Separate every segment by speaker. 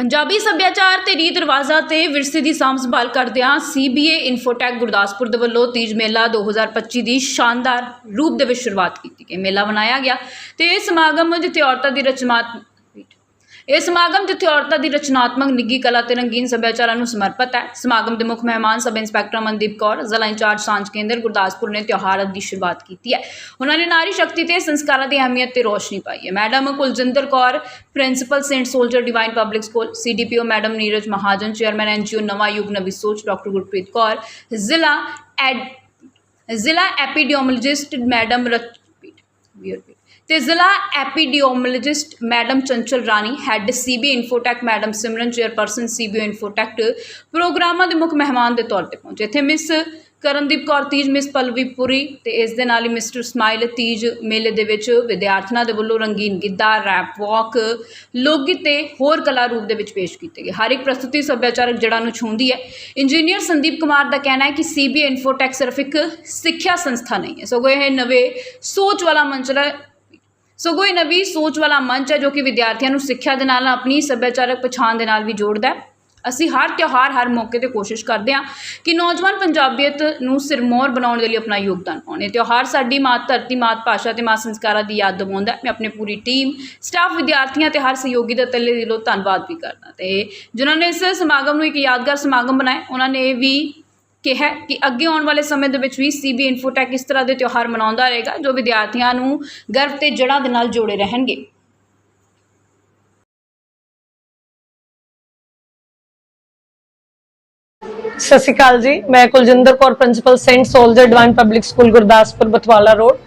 Speaker 1: ਪੰਜਾਬੀ ਸੱਭਿਆਚਾਰ ਤੇ ਰੀਤ ਰਿਵਾਜ਼ਾਂ ਤੇ ਵਿਰਸੇ ਦੀ ਸਾਂਭ ਸੰਭਾਲ ਕਰਦਿਆਂ ਸੀਬੀਏ ਇਨਫੋਟੈਕ ਗੁਰਦਾਸਪੁਰ ਦੇ ਵੱਲੋਂ ਤੀਜ ਮੇਲਾ 2025 ਦੀ ਸ਼ਾਨਦਾਰ ਰੂਪ ਦੇ ਵਿੱਚ ਸ਼ੁਰੂਆਤ ਕੀਤੀ ਗਈ। ਮੇਲਾ ਮਨਾਇਆ ਗਿਆ ਤੇ ਇਹ ਸਮਾਗਮ ਜਿੱਥੇ ਔਰਤਾਂ ਦੀ ਰਚਨਾਤ ਇਹ ਸਮਾਗਮ ਜਿੱਥੇ ਔਰਤਾਂ ਦੀ ਰਚਨਾਤਮਕ ਨਿੱਗੀ ਕਲਾ ਤੇ ਰੰਗੀਨ ਸੱਭਿਆਚਾਰਾਂ ਨੂੰ ਸਮਰਪਿਤ ਹੈ। ਸਮਾਗਮ ਦੇ ਮੁੱਖ ਮਹਿਮਾਨ ਸਬ ਇੰਸਪੈਕਟਰ ਮਨਦੀਪ ਕੌਰ, ਜ਼ਿਲ੍ਹਾ ਇੰਚਾਰਜ ਸਾਂਝ ਕੇਂਦਰ ਗੁਰਦਾਸਪੁਰ ਨੇ ਤਿਉਹਾਰ ਦੀ ਸ਼ੁਰੂਆਤ ਕੀਤੀ ਹੈ। ਉਹਨਾਂ ਨੇ ਨਾਰੀ ਸ਼ਕਤੀ ਤੇ ਸੰਸਕਾਰਾਂ ਦੀ ਅਹਿਮੀਅਤ ਤੇ ਰੋਸ਼ਨੀ ਪਾਈ ਹੈ। Madam Kuljinder Kaur, principal saint soldier divine public school, CDPO madam Neeraj Mahajan, chairman NGO Nawan Yug ਨਵੀਂ ਸੋਚ ਡਾਕਟਰ ਗੁਰਪ੍ਰੀਤ ਕੌਰ, ਜ਼ਿਲ੍ਹਾ ਐਡ, ਜ਼ਿਲ੍ਹਾ ਐਪੀਡੀਓਮੋਲੋਜਿਸਟ ਮੈਡਮ ਰਤਪੀਟ ਤੇ ਜ਼ਿਲ੍ਹਾ epidemiologist madam Chanchal Rani head CB Infotech madam Simran chairperson CB Infotech ਪ੍ਰੋਗਰਾਮਾਂ ਦੇ ਮੁੱਖ ਮਹਿਮਾਨ ਦੇ ਤੌਰ ਤੇ ਪਹੁੰਚੇ। ਇੱਥੇ ਮਿਸ ਕਰਨਦੀਪ ਕੌਰ, ਤੀਜ ਮਿਸ ਪਲਵੀ ਪੁਰੀ ਤੇ ਇਸ ਦੇ ਨਾਲ ਹੀ ਮਿਸਟਰ ਸਮਾਈਲ ਤੀਜ ਮੇਲੇ ਦੇ ਵਿੱਚ ਵਿਦਿਆਰਥੀਆਂ ਦੇ ਵੱਲੋਂ ਰੰਗੀਨ ਗਿੱਧਾ ਰੈਪ ਵਾਕ ਲੋਕ ਗੀਤ ਤੇ ਹੋਰ ਕਲਾ ਰੂਪ ਦੇ ਵਿੱਚ ਪੇਸ਼ ਕੀਤੇ ਗਏ। ਹਰ ਇੱਕ ਪ੍ਰਸਤੁਤੀ ਸੱਭਿਆਚਾਰਕ ਜੜ੍ਹਾਂ ਨੂੰ ਛੂੰਹਦੀ ਹੈ। ਇੰਜੀਨੀਅਰ ਸੰਦੀਪ ਕੁਮਾਰ ਦਾ ਕਹਿਣਾ ਹੈ ਕਿ ਸੀਬੀ ਇਨਫੋਟੈਕ ਸਿਰਫ ਇੱਕ ਸਿੱਖਿਆ ਸੰਸਥਾ ਨਹੀਂ ਹੈ। ਸਗੋਂ ਇਹ ਨਵੇਂ ਸੋਚ ਵਾਲਾ ਮੰਚ ਹੈ ਸਗੋਂ ਇਹ ਨਵੀਂ ਸੋਚ ਵਾਲਾ ਮੰਚ ਹੈ ਜੋ ਕਿ ਵਿਦਿਆਰਥੀਆਂ ਨੂੰ ਸਿੱਖਿਆ ਦੇ ਨਾਲ ਆਪਣੀ ਸੱਭਿਆਚਾਰਕ ਪਛਾਣ ਦੇ ਨਾਲ ਵੀ ਜੋੜਦਾ ਹੈ। ਅਸੀਂ ਹਰ ਤਿਉਹਾਰ, ਹਰ ਮੌਕੇ ਤੇ ਕੋਸ਼ਿਸ਼ ਕਰਦੇ ਹਾਂ ਕਿ ਨੌਜਵਾਨ ਪੰਜਾਬੀਅਤ ਨੂੰ ਸਿਰਮੌਰ ਬਣਾਉਣ ਦੇ ਲਈ ਆਪਣਾ ਯੋਗਦਾਨ ਪਾਉਣ। ਇਹ ਤਿਉਹਾਰ ਸਾਡੀ ਮਾਤ ਧਰਤੀ, ਮਾਤ ਭਾਸ਼ਾ ਤੇ ਮਾਤ ਸੰਸਕਾਰਾਂ ਦੀ ਯਾਦ ਦਿਵਾਉਂਦਾ ਮੈਂ ਆਪਣੀ ਪੂਰੀ ਟੀਮ, ਸਟਾਫ ਵਿਦਿਆਰਥੀਆਂ ਤੇ ਹਰ ਸਹਿਯੋਗੀ ਦਾ ਤਲੇ ਦਿਲੋਂ ਧੰਨਵਾਦ ਵੀ ਕਰਦਾ। ਤੇ ਜਿਨ੍ਹਾਂ ਨੇ ਇਸ ਸਮਾਗਮ ਨੂੰ ਇੱਕ ਯਾਦਗਾਰ ਸਮਾਗਮ ਬਣਾਇਆ, ਉਹਨਾਂ ਨੇ ਵੀ ਕਿਹਾ ਕਿ ਅੱਗੇ ਆਉਣ ਵਾਲੇ ਸਮੇਂ ਦੇ ਵਿੱਚ ਵੀ ਸੀਬੀ ਇਨਫੋਟੈਕ ਇਸ ਤਰ੍ਹਾਂ ਦੇ ਤਿਉਹਾਰ ਮਨਾਉਂਦਾ ਰਹੇਗਾ, ਜੋ ਵਿਦਿਆਰਥੀਆਂ ਨੂੰ ਗਰਭ ਤੇ ਜੜ੍ਹਾਂ ਦੇ ਨਾਲ ਜੋੜੇ ਰਹਿਣਗੇ।
Speaker 2: ਸਤਿ ਸ਼੍ਰੀ ਅਕਾਲ ਜੀ, ਮੈਂ Kuljinder Kaur principal saint soldier divine public school Gurdaspur, Batwala road.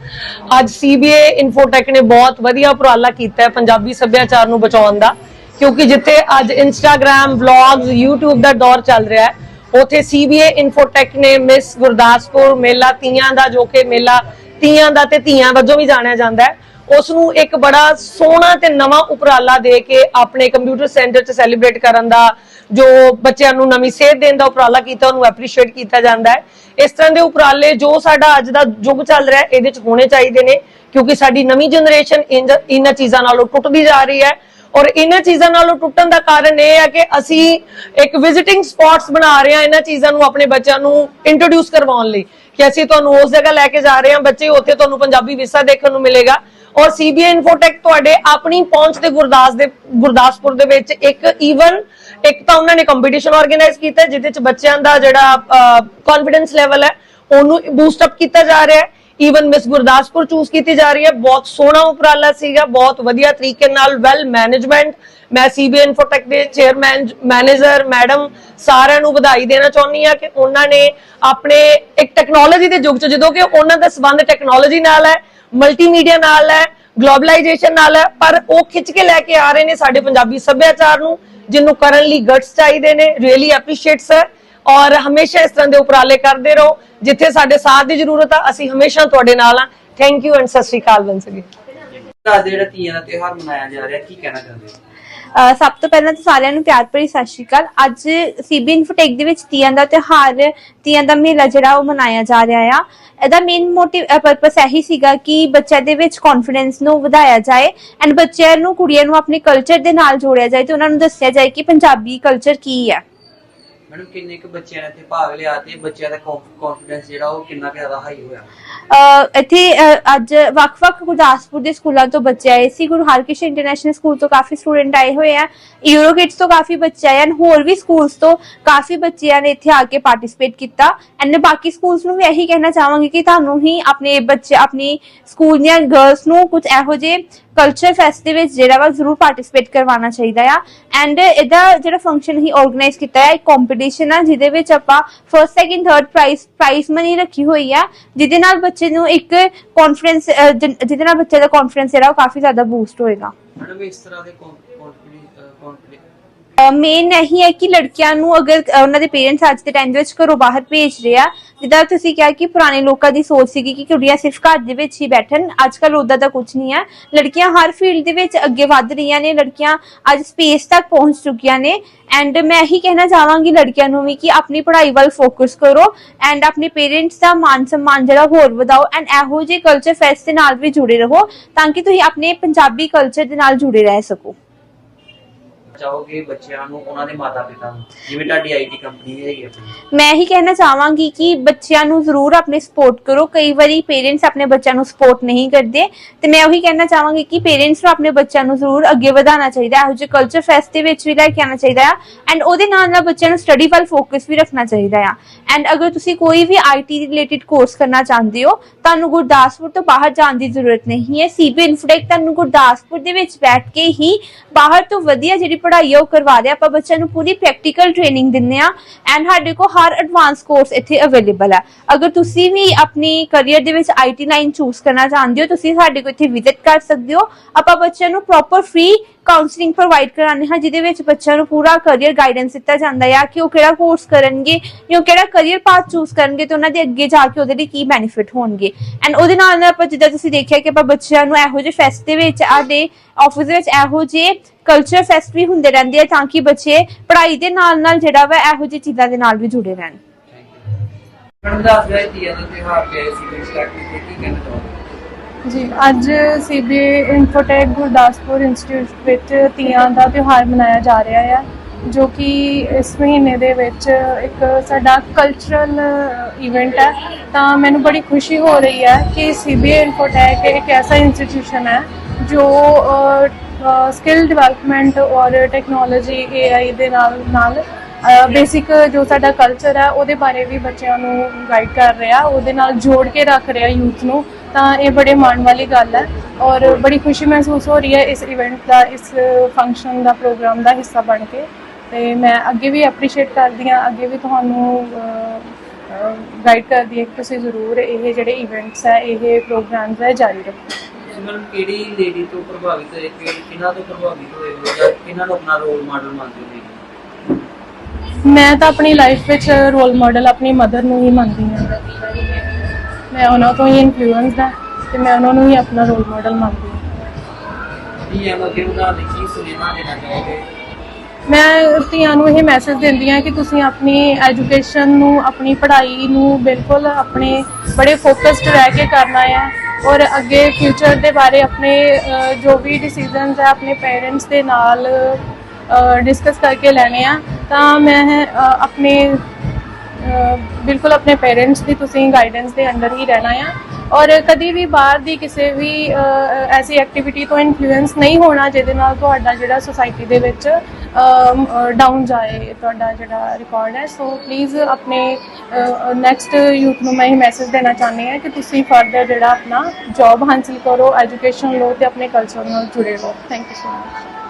Speaker 2: ਅੱਜ ਸੀਬੀਏ ਇਨਫੋਟੈਕ ਨੇ ਬਹੁਤ ਵਧੀਆ ਉਪਰਾਲਾ ਕੀਤਾ ਹੈ ਪੰਜਾਬੀ ਸੱਭਿਆਚਾਰ ਨੂੰ ਬਚਾਉਣ ਦਾ, ਕਿਉਂਕਿ ਜਿੱਥੇ ਅੱਜ ਇੰਸਟਾਗ੍ਰam ਵਲੌਗਸ YouTube ਦਾ ਦੌਰ ਚੱਲ ਰਿਹਾ ਹੈ ਉਥੇ ਸੀਬੀਏ ਇਨਫੋਟੈਕ ਨੇ ਮਿਸ ਗੁਰਦਾਸਪੁਰ ਮੇਲਾ, ਤੀਆਂ ਦਾ ਜੋ ਕਿ ਮੇਲਾ, ਤੀਆਂ ਦਾ ਤੇ ਧੀਆਂ ਵਜੋਂ ਵੀ ਜਾਣਿਆ ਜਾਂਦਾ ਹੈ। ਉਸ ਨੂੰ ਇੱਕ ਬੜਾ ਸੋਹਣਾ ਤੇ ਨਵਾਂ ਉਪਰਾਲਾ ਦੇ ਕੇ ਆਪਣੇ ਕੰਪਿਊਟਰ ਸੈਂਟਰ 'ਚ ਸੈਲੀਬ੍ਰੇਟ ਕਰਨ ਦਾ, ਜੋ ਬੱਚਿਆਂ ਨੂੰ ਨਵੀਂ ਸੇਧ ਦੇਣ ਦਾ ਉਪਰਾਲਾ ਕੀਤਾ, ਉਹਨੂੰ ਐਪਰੀਸ਼ੀਏਟ ਕੀਤਾ ਜਾਂਦਾ ਹੈ। ਇਸ ਤਰ੍ਹਾਂ ਦੇ ਉਪਰਾਲੇ ਜੋ ਸਾਡਾ ਅੱਜ ਦਾ ਯੁੱਗ ਚੱਲ ਰਿਹਾ, ਇਹਦੇ 'ਚ ਹੋਣੇ ਚਾਹੀਦੇ ਨੇ, ਕਿਉਂਕਿ ਸਾਡੀ ਨਵੀਂ ਜਨਰੇਸ਼ਨ ਇਹਨਾਂ ਚੀਜ਼ਾਂ ਨਾਲੋਂ ਟੁੱਟਦੀ ਜਾ ਰਹੀ ਹੈ। ਔਰ ਇਹਨਾਂ ਚੀਜ਼ਾਂ ਨਾਲੋਂ ਟੁੱਟਣ ਦਾ ਕਾਰਨ ਇਹ ਹੈ ਕਿ ਅਸੀਂ ਇੱਕ ਵਿਜ਼ਿਟਿੰਗ ਸਪੌਟਸ ਬਣਾ ਰਹੇ ਹਾਂ ਇਹਨਾਂ ਚੀਜ਼ਾਂ ਨੂੰ ਆਪਣੇ ਬੱਚਿਆਂ ਨੂੰ ਇੰਟਰੋਡਿਊਸ ਕਰਵਾਉਣ ਲਈ ਕਿ ਅਸੀਂ ਤੁਹਾਨੂੰ ਉਸ ਜਗ੍ਹਾ ਲੈ ਕੇ ਜਾ ਰਹੇ ਹਾਂ, ਬੱਚੇ ਉੱਥੇ ਤੁਹਾਨੂੰ ਪੰਜਾਬੀ ਵਿਰਸਾ ਦੇਖਣ ਨੂੰ ਮਿਲੇਗਾ। ਔਰ ਸੀਬੀਆਈ ਇਨਫੋਟੈਕ ਤੁਹਾਡੇ ਆਪਣੀ ਪਹੁੰਚ ਤੇ ਗੁਰਦਾਸ ਦੇ, ਗੁਰਦਾਸਪੁਰ ਦੇ ਵਿੱਚ ਇੱਕ ਈਵਨ ਇੱਕ ਤਾਂ ਉਹਨਾਂ ਨੇ ਕੰਪੀਟੀਸ਼ਨ ਆਰਗੇਨਾਈਜ਼ ਕੀਤਾ, ਜਿਹਦੇ ਚ ਬੱਚਿਆਂ ਦਾ ਜਿਹੜਾ ਕੌਨਫੀਡੈਂਸ ਲੈਵਲ ਹੈ, ਉਹਨੂੰ ਬੂਸਟ ਅਪ ਕੀਤਾ ਜਾ ਰਿਹਾ ਹੈ। ਈਵਨ ਮਿਸ ਗੁਰਦਾਸਪੁਰ ਚੂਜ਼ ਕੀਤੀ ਜਾ ਰਹੀ ਹੈ। ਬਹੁਤ ਸੋਹਣਾ ਉਪਰਾਲਾ ਸੀਗਾ, ਬਹੁਤ ਵਧੀਆ ਤਰੀਕੇ ਨਾਲ ਵੈਲ ਮੈਨੇਜਮੈਂਟ ਮੈਂ ਸੀਬੀਆਈ ਇਨਫੋਟੈਕ ਦੇ ਚੇਅਰਮੈਨ ਮੈਨੇਜਰ ਮੈਡਮ ਸਾਰਿਆਂ ਨੂੰ ਵਧਾਈ ਦੇਣਾ ਚਾਹੁੰਦੀ ਆ ਕਿ ਉਹਨਾਂ ਨੇ ਆਪਣੇ ਇੱਕ ਟੈਕਨੋਲੋਜੀ ਦੇ ਯੁੱਗ ਚ ਜਦੋਂ ਕਿ ਉਹਨਾਂ ਦਾ ਸਬੰਧ ਟੈਕਨੋਲੋਜੀ ਨਾਲ ਹੈ ਮਲਟੀਮੀਡੀਆ ਨਾਲ ਹੈ ਗਲੋਬਲਾਈਜੇਸ਼ਨ ਨਾਲ ਹੈ, ਪਰ ਉਹ ਖਿੱਚ ਕੇ ਲੈ ਕੇ ਆ ਰਹੇ ਨੇ ਸਾਡੇ ਪੰਜਾਬੀ ਸੱਭਿਆਚਾਰ ਨੂੰ, ਜਿਹਨੂੰ ਕਰਨ ਲਈ ਗਟਸ ਚਾਹੀਦੇ ਨੇ ਰੀਅਲੀ ਐਪਰੀਸ਼ੀਏਟ ਸਰ ਔਰ ਹਮੇਸ਼ਾ ਇਸ ਤਰ੍ਹਾਂ ਦੇ ਉਪਰਾਲੇ ਕਰਦੇ ਰਹੋ। ਜਿੱਥੇ ਸਾਡੇ ਸਾਥ ਦੀ ਜ਼ਰੂਰਤ ਆ ਅਸੀਂ ਹਮੇਸ਼ਾ ਤੁਹਾਡੇ ਨਾਲ ਆ। ਥੈਂਕ ਯੂ ਐਂਡ ਸਤਿ ਸ਼੍ਰੀ ਅਕਾਲ ਵੰਸ ਅਗੇਨ
Speaker 3: ਅੱਜ ਜਿਹੜਾ ਤੀਆਂ ਦਾ ਤਿਉਹਾਰ ਮਨਾਇਆ ਜਾ ਰਿਹਾ ਕੀ ਕਹਿਣਾ ਚਾਹੁੰਦੇ ਹੋ?
Speaker 4: ਅਹ ਸਭ ਤੋਂ ਪਹਿਲਾਂ ਤਾਂ ਸਾਰਿਆਂ ਨੂੰ ਪਿਆਰ ਭਰੀ ਸਤਿ ਸ਼੍ਰੀ ਅਕਾਲ। ਅੱਜ ਸੀਬੀ ਇਨਫੋਟੈਕ ਦੇ ਵਿੱਚ ਤੀਆਂ ਦਾ ਤਿਉਹਾਰ ਤੀਆਂ ਦਾ ਮੇਲਾ ਜਿਹੜਾ ਉਹ ਮਨਾਇਆ ਜਾ ਰਿਹਾ ਆ। ਇਹਦਾ ਮੇਨ ਮੋਟਿਵ ਪਰਪਸ ਇਹੀ ਸੀਗਾ ਕਿ ਬੱਚਿਆਂ ਦੇ ਵਿੱਚ ਕੌਨਫੀਡੈਂਸ ਨੂੰ ਵਧਾਇਆ ਜਾਏ ਐਂਡ ਬੱਚਿਆਂ ਨੂੰ ਕੁੜੀਆਂ ਨੂੰ ਆਪਣੇ ਕਲਚਰ ਦੇ ਨਾਲ ਜੋੜਿਆ ਜਾਏ ਤੇ ਉਹਨਾਂ ਨੂੰ ਦੱਸਿਆ ਜਾਏ ਕਿ ਪੰਜਾਬੀ ਕਲਚਰ ਕੀ ਹੈ
Speaker 3: ਮੈਡਮ, ਕਿੰਨੇ ਕੁ ਬੱਚਿਆਂ ਨੇ ਇੱਥੇ ਭਾਗ ਲਿਆ ਤੇ ਬੱਚਿਆਂ ਦਾ ਕੌਨਫੀਡੈਂਸ ਜਿਹੜਾ ਉਹ ਕਿੰਨਾ ਕੁ ਜ਼ਿਆਦਾ ਹਾਈ ਹੋਇਆ?
Speaker 4: ਅਹ ਇੱਥੇ ਅਹ ਅੱਜ ਵੱਖ-ਵੱਖ ਗੁਰਦਾਸਪੁਰ ਦੇ ਸਕੂਲਾਂ ਤੋਂ ਬੱਚੇ ਆਏ ਸੀ। ਗੁਰੂ ਹਰਕ੍ਰਿਸ਼ਨ ਇੰਟਰਨੈਸ਼ਨਲ ਸਕੂਲ ਤੋਂ ਕਾਫੀ ਸਟੂਡੈਂਟ ਆਏ ਹੋਏ ਆ। ਯੂਰੋਗੇਟਸ ਤੋਂ ਕਾਫੀ ਬੱਚੇ ਆਏ ਹਨ। ਹੋਰ ਵੀ ਸਕੂਲਸ ਤੋਂ ਕਾਫੀ ਬੱਚਿਆਂ ਨੇ ਇੱਥੇ ਆ ਕੇ ਪਾਰਟਿਸਿਪੇਟ ਕੀਤਾ। ਐਂਡ ਬਾਕੀ ਸਕੂਲਸ ਨੂੰ ਵੀ ਇਹੀ ਕਹਿਣਾ ਚਾਹਾਂਗੀ ਕਿ ਤੁਹਾਨੂੰ ਹੀ ਆਪਣੇ ਬੱਚੇ, ਆਪਣੀ ਸਕੂਲ ਦੀਆਂ ਗਰਲਸ ਨੂੰ ਕੁਝ ਇਹੋ ਜਿਹੇ ਕਲਚਰ ਫੈਸਟ ਦੇ ਵਿੱਚ ਜਿਹੜਾ ਵਾ ਜ਼ਰੂਰ ਪਾਰਟਿਸਿਪੇਟ ਕਰਵਾਉਣਾ ਚਾਹੀਦਾ ਆ। ਐਂਡ ਇਹਦਾ ਜਿਹੜਾ ਫੰਕਸ਼ਨ ਹੀ ਆਰਗੇਨਾਈਜ਼ ਕੀਤਾ ਹੈ ਇੱਕ ਕੰਪੀਟੀਸ਼ਨ ਆ ਜਿਹਦੇ ਵਿੱਚ ਆਪਾਂ first second third prize prize money ਰੱਖੀ ਹੋਈ ਆ ਜਿਹਦੇ ਨਾਲ ਬੱਚੇ ਨੂੰ ਇੱਕ ਕੌਨਫੀਡੈਂਸ ਜਿਹਦੇ ਨਾਲ ਬੱਚੇ ਦਾ ਕੌਨਫੀਡੈਂਸ ਜਿਹੜਾ ਉਹ ਕਾਫੀ ਜ਼ਿਆਦਾ ਬੂਸਟ ਹੋਏਗਾ।
Speaker 3: ਮੈਡਮ ਇਸ ਤਰ੍ਹਾਂ ਦੇ ਕੌਨਫੀਡੈਂਸ
Speaker 4: ਮੇਨ ਇਹੀ ਹੈ ਕਿ ਲੜਕੀਆਂ ਨੂੰ ਅਗਰ ਉਹਨਾਂ ਦੇ ਪੇਰੈਂਟਸ ਅੱਜ ਦੇ ਟਾਈਮ ਦੇ ਵਿੱਚ ਘਰੋਂ ਬਾਹਰ ਭੇਜ ਰਹੇ ਆ ਜਿੱਦਾਂ ਤੁਸੀਂ ਕਿਹਾ ਕਿ ਪੁਰਾਣੇ ਲੋਕਾਂ ਦੀ ਸੋਚ ਸੀਗੀ ਕਿ ਕੁੜੀਆਂ ਸਿਰਫ ਘਰ ਦੇ ਵਿੱਚ ਹੀ ਬੈਠਣ ਅੱਜ ਕੱਲ ਉਦਾਂ ਦਾ ਕੁਝ ਨਹੀਂ ਹੈ ਲੜਕੀਆਂ ਹਰ ਫੀਲਡ ਦੇ ਵਿੱਚ ਅੱਗੇ ਵੱਧ ਰਹੀਆਂ ਨੇ, ਲੜਕੀਆਂ ਅੱਜ ਸਪੇਸ ਤੱਕ ਪਹੁੰਚ ਚੁੱਕੀਆਂ ਨੇ। ਐਂਡ ਮੈਂ ਇਹੀ ਕਹਿਣਾ ਚਾਹਾਂਗੀ ਲੜਕੀਆਂ ਨੂੰ ਵੀ ਕਿ ਆਪਣੀ ਪੜ੍ਹਾਈ ਵੱਲ ਫੋਕਸ ਕਰੋ ਐਂਡ ਆਪਣੇ ਪੇਰੈਂਟਸ ਦਾ ਮਾਨ ਸਨਮਾਨ ਜਿਹੜਾ ਹੋਰ ਵਧਾਓ ਐਂਡ ਇਹੋ ਜਿਹੇ ਕਲਚਰ ਫੈਸਟ ਦੇ ਨਾਲ ਵੀ ਜੁੜੇ ਰਹੋ ਤਾਂ ਕਿ ਤੁਸੀਂ ਆਪਣੇ ਪੰਜਾਬੀ ਕਲਚਰ ਦੇ ਨਾਲ ਜੁੜੇ ਰਹਿ ਸਕੋ।
Speaker 3: ਚਾਹੋਗੇ ਬੱਚਿਆਂ ਨੂੰ, ਉਹਨਾਂ ਦੇ ਮਾਤਾ ਪਿਤਾ ਨੂੰ? ਜਿਵੇਂ ਤੁਹਾਡੀ ਆਈਟੀ ਕੰਪਨੀ ਹੈਗੀ ਆਪਣੀ।
Speaker 4: ਮੈਂ ਇਹੀ ਕਹਿਣਾ ਚਾਹਾਂਗੀ ਕਿ ਬੱਚਿਆਂ ਨੂੰ ਜ਼ਰੂਰ ਆਪਣੇ ਸਪੋਰਟ ਕਰੋ। ਕਈ ਵਾਰੀ ਪੇਰੈਂਟਸ ਆਪਣੇ ਬੱਚਿਆਂ ਨੂੰ ਸਪੋਰਟ ਨਹੀਂ ਕਰਦੇ। ਤੇ ਮੈਂ ਉਹੀ ਕਹਿਣਾ ਚਾਹਾਂਗੀ ਕਿ ਪੇਰੈਂਟਸ ਨੂੰ ਆਪਣੇ ਬੱਚਿਆਂ ਨੂੰ ਜ਼ਰੂਰ ਅੱਗੇ ਵਧਾਉਣਾ ਚਾਹੀਦਾ। ਹੈ ਇਹੋ ਜਿਹੇ ਕਲਚਰ ਫੈਸਟ ਦੇ ਵਿੱਚ ਵੀ ਲੈ ਕੇ ਆਉਣਾ ਚਾਹੀਦਾ ਆ। ਐਂਡ ਉਹਦੇ ਨਾਲ ਨਾਲ ਬੱਚਿਆਂ ਨੂੰ ਸਟੱਡੀ ਵੱਲ ਫੋਕਸ ਵੀ ਰੱਖਣਾ ਚਾਹੀਦਾ ਆ। ਐਂਡ ਅਗਰ ਤੁਸੀਂ ਕੋਈ ਵੀ ਆਈਟੀ ਰਿਲੇਟਡ ਕੋਰਸ ਕਰਨਾ ਚਾਹੁੰਦੇ ਹੋ, ਤੁਹਾਨੂੰ ਗੁਰਦਾਸਪੁਰ ਤੋਂ ਬਾਹਰ ਜਾਣ ਦੀ ਜ਼ਰੂਰਤ ਨਹੀਂ ਹੈ। ਸੀਬੀ ਇਨਫੋਟੈਕ ਤੁਹਾਨੂੰ ਗੁਰਦਾਸਪੁਰ ਦੇ ਵਿੱਚ ਬੈਠ ਕੇ ਹੀ ਬਾਹਰ ਤੋਂ ਵਧੀਆ ਜਿਹੜੀ ਪੜ੍ਹਾਈ ਉਹ ਕਰਵਾ ਆਪਾਂ ਬੱਚਿਆਂ ਨੂੰ ਪੂਰੀ ਪ੍ਰੈਕਟੀਕਲ ਟ੍ਰੇਨਿੰਗ ਦਿੰਦੇ ਆ। ਐਂਡ ਸਾਡੇ ਕੋਲ ਹਰ ਐਡਵਾਂਸ ਕੋਰਸ ਇੱਥੇ ਅਵੇਲੇਬਲ ਹੈ ਅਗਰ ਤੁਸੀਂ ਵੀ ਆਪਣੀ ਕੈਰੀਅਰ ਦੇ ਵਿੱਚ ਆਈਟੀ ਲਾਈਨ ਚੂਜ਼ ਕਰਨਾ ਚਾਹੁੰਦੇ ਹੋ, ਤੁਸੀਂ ਸਾਡੇ ਕੋਲ ਇੱਥੇ ਵਿਜ਼ਿਟ ਕਰ ਸਕਦੇ ਹੋ। ਆਪਾਂ ਬੱਚਿਆਂ ਨੂੰ ਪ੍ਰੋਪਰ ਫ੍ਰੀ ਕਾਉਂਸਲਿੰਗ ਪ੍ਰੋਵਾਈਡ ਕਰਾਉਂਦੇ ਹਾਂ, ਜਿਹਦੇ ਵਿੱਚ ਬੱਚਿਆਂ ਨੂੰ ਪੂਰਾ ਕੈਰੀਅਰ ਗਾਈਡੈਂਸ ਦਿੱਤਾ ਜਾਂਦਾ ਹੈ ਕਿ ਉਹ ਕਿਹੜਾ ਕੋਰਸ ਕਰਨਗੇ ਜਾਂ ਕਿਹੜਾ ਕੈਰੀਅਰ ਪਾਥ ਚੂਜ਼ ਕਰਨਗੇ ਤੇ ਉਹਨਾਂ ਦੇ ਅੱਗੇ ਜਾ ਕੇ ਉਹਦੇ ਲਈ ਕੀ ਬੈਨੀਫਿਟ ਹੋਣਗੇ। ਐਂਡ ਉਹਦੇ ਨਾਲ ਨਾਲ ਆਪਾਂ ਜਿੱਦਾਂ ਤੁਸੀਂ ਦੇਖਿਆ ਕਿ ਆਪਾਂ ਬੱਚਿਆਂ ਨੂੰ ਇਹੋ ਜਿਹੇ ਫੈਸਟ ਦੇ ਵਿੱਚ ਆਦੇ ਆਫਿਸ ਵਿੱਚ ਇਹੋ ਜਿਹੇ ਕਲਚਰ ਫੈਸਟ ਵੀ ਹੁੰਦੇ ਰਹਿੰਦੇ ਆ ਤਾਂ ਕਿ ਬੱਚੇ ਪੜ੍ਹਾਈ ਦੇ ਨਾਲ ਨਾਲ ਜਿਹੜਾ ਵਾ ਇਹੋ ਜਿਹੀ ਚੀਜ਼ਾਂ ਦੇ ਨਾਲ ਵੀ ਜੁੜੇ ਰਹਿਣ।
Speaker 3: ਦੱਸ ਦਿਓ ਤੀਆਂ ਦਾ ਤਿਉਹਾਰ ਤੇ ਸੀਬੀ ਸਟਾਰਟ ਕੀਤੀ ਕੀ ਕਹਿਣਾ ਚਾਹੋਗੇ?
Speaker 5: ਜੀ ਅੱਜ ਸੀਬੀਏ ਇਨਫੋਟੈਕ ਗੁਰਦਾਸਪੁਰ ਇੰਸਟੀਚਿਊਟ ਵਿੱਚ ਤੀਆਂ ਦਾ ਤਿਉਹਾਰ ਮਨਾਇਆ ਜਾ ਰਿਹਾ ਹੈ ਜੋ ਕਿ ਇਸ ਮਹੀਨੇ ਦੇ ਵਿੱਚ ਇੱਕ ਸਾਡਾ ਕਲਚਰਲ ਇਵੈਂਟ ਹੈ ਤਾਂ ਮੈਨੂੰ ਬੜੀ ਖੁਸ਼ੀ ਹੋ ਰਹੀ ਹੈ ਕਿ ਸੀਬੀਏ ਇਨਫੋਟੈਕ ਇੱਕ ਐਸਾ ਇੰਸਟੀਟਿਊਸ਼ਨ ਹੈ ਜੋ ਸਕਿੱਲ ਡਿਵੈਲਪਮੈਂਟ ਔਰ ਟੈਕਨੋਲੋਜੀ ਏਆਈ ਦੇ ਨਾਲ ਨਾਲ ਬੇਸਿਕ ਜੋ ਸਾਡਾ ਕਲਚਰ ਹੈ, ਉਹਦੇ ਬਾਰੇ ਵੀ ਬੱਚਿਆਂ ਨੂੰ ਗਾਈਡ ਕਰ ਰਿਹਾ, ਉਹਦੇ ਨਾਲ ਜੋੜ ਕੇ ਰੱਖ ਰਿਹਾ ਯੂਥ ਨੂੰ, ਤਾਂ ਇਹ ਬੜੇ ਮਾਣ ਵਾਲੀ ਗੱਲ ਹੈ ਔਰ ਬੜੀ ਖੁਸ਼ੀ ਮਹਿਸੂਸ ਹੋ ਰਹੀ ਹੈ ਇਸ ਇਵੈਂਟ ਦਾ, ਇਸ ਫੰਕਸ਼ਨ ਦਾ ਪ੍ਰੋਗਰਾਮ ਦਾ ਹਿੱਸਾ ਬਣ ਕੇ। ਤੇ ਮੈਂ ਅੱਗੇ ਵੀ ਐਪਰੀਸ਼ੀਏਟ ਕਰਦੀ ਹਾਂ, ਅੱਗੇ ਵੀ ਤੁਹਾਨੂੰ ਗਾਈਡ ਕਰਦੀ ਹਾਂ ਕਿ ਤੁਸੀਂ ਜ਼ਰੂਰ ਇਹ ਜਿਹੜੇ ਇਵੈਂਟਸ ਹੈ, ਇਹ ਪ੍ਰੋਗਰਾਮਸ ਹੈ, ਜਾਰੀ ਰੱਖੋ।
Speaker 3: ਸਿਮਰਨ ਕਿਹੜੀ ਲੇਡੀ ਤੋਂ ਪ੍ਰਭਾਵਿਤ ਹੋਏ ਕਿ ਕਿਹਨਾਂ ਤੋਂ ਪ੍ਰਭਾਵਿਤ ਹੋਏ ਹੋ ਜਾਂ ਕਿਹਨਾਂ ਨੂੰ ਆਪਣਾ ਰੋਲ ਮਾਡਲ ਮੰਨਦੇ ਹੋ
Speaker 5: ਮੈਂ ਤਾਂ ਆਪਣੀ ਲਾਈਫ ਵਿੱਚ ਰੋਲ ਮਾਡਲ ਆਪਣੀ ਮਦਰ ਨੂੰ ਹੀ ਮੰਨਦੀ ਹਾਂ। ਮੈਂ ਉਹਨਾਂ ਤੋਂ ਹੀ ਇਨਫਲੂਐਂਸਡ ਹਾਂ ਤੇ ਮੈਂ ਉਹਨਾਂ ਨੂੰ ਹੀ ਆਪਣਾ ਰੋਲ ਮਾਡਲ ਮੰਨਦੀ ਹਾਂ।
Speaker 3: ਤੀਆਂ ਨੂੰ ਅੱਗੇ ਵਧਾਉਣ ਲਈ ਕੀ ਸੁਨੇਹਾ ਦੇਣਾ ਚਾਹੋਗੇ?
Speaker 5: ਮੈਂ ਧੀਆਂ ਨੂੰ ਇਹ ਮੈਸੇਜ ਦਿੰਦੀ ਹਾਂ ਕਿ ਤੁਸੀਂ ਆਪਣੀ ਐਜੂਕੇਸ਼ਨ ਨੂੰ ਆਪਣੀ ਪੜ੍ਹਾਈ ਨੂੰ ਬਿਲਕੁਲ ਆਪਣੇ ਬੜੇ ਫੋਕਸਡ ਰਹਿ ਕੇ ਕਰਨਾ ਹੈ ਔਰ ਅੱਗੇ ਫਿਊਚਰ ਦੇ ਬਾਰੇ ਆਪਣੇ ਜੋ ਵੀ ਡਿਸੀਜਨਸ ਹੈ ਆਪਣੇ ਪੇਰੈਂਟਸ ਦੇ ਨਾਲ ਡਿਸਕਸ ਕਰਕੇ ਲੈਣੇ ਆ, ਤਾਂ ਮੈਂ ਆਪਣੇ ਬਿਲਕੁਲ ਆਪਣੇ ਪੇਰੈਂਟਸ ਦੀ ਤੁਸੀਂ ਗਾਈਡੈਂਸ ਦੇ ਅੰਡਰ ਹੀ ਰਹਿਣਾ ਆ। ਔਰ ਕਦੀ ਵੀ ਬਾਹਰ ਦੀ ਕਿਸੇ ਵੀ ਐਸੀ ਐਕਟੀਵਿਟੀ ਤੋਂ ਇਨਫਲੂਐਂਸ ਨਹੀਂ ਹੋਣਾ ਜਿਹਦੇ ਨਾਲ ਤੁਹਾਡਾ ਜਿਹੜਾ ਸੋਸਾਇਟੀ ਦੇ ਵਿੱਚ ਡਾਊਨ ਜਾਏ, ਤੁਹਾਡਾ ਜਿਹੜਾ ਰਿਕਾਰਡ ਹੈ। ਸੋ ਪਲੀਜ਼ ਆਪਣੇ ਨੈਕਸਟ ਯੂਥ ਨੂੰ ਮੈਂ ਇਹ ਮੈਸੇਜ ਦੇਣਾ ਚਾਹੁੰਦੀ ਹਾਂ ਕਿ ਤੁਸੀਂ ਫਰਦਰ ਜਿਹੜਾ ਆਪਣਾ ਜੌਬ ਹਾਸਲ ਕਰੋ ਐਜੂਕੇਸ਼ਨ ਲਓ ਤੇ ਆਪਣੇ ਕਲਚਰ ਨਾਲ ਜੁੜੇ ਰਹੋ। Thank you so much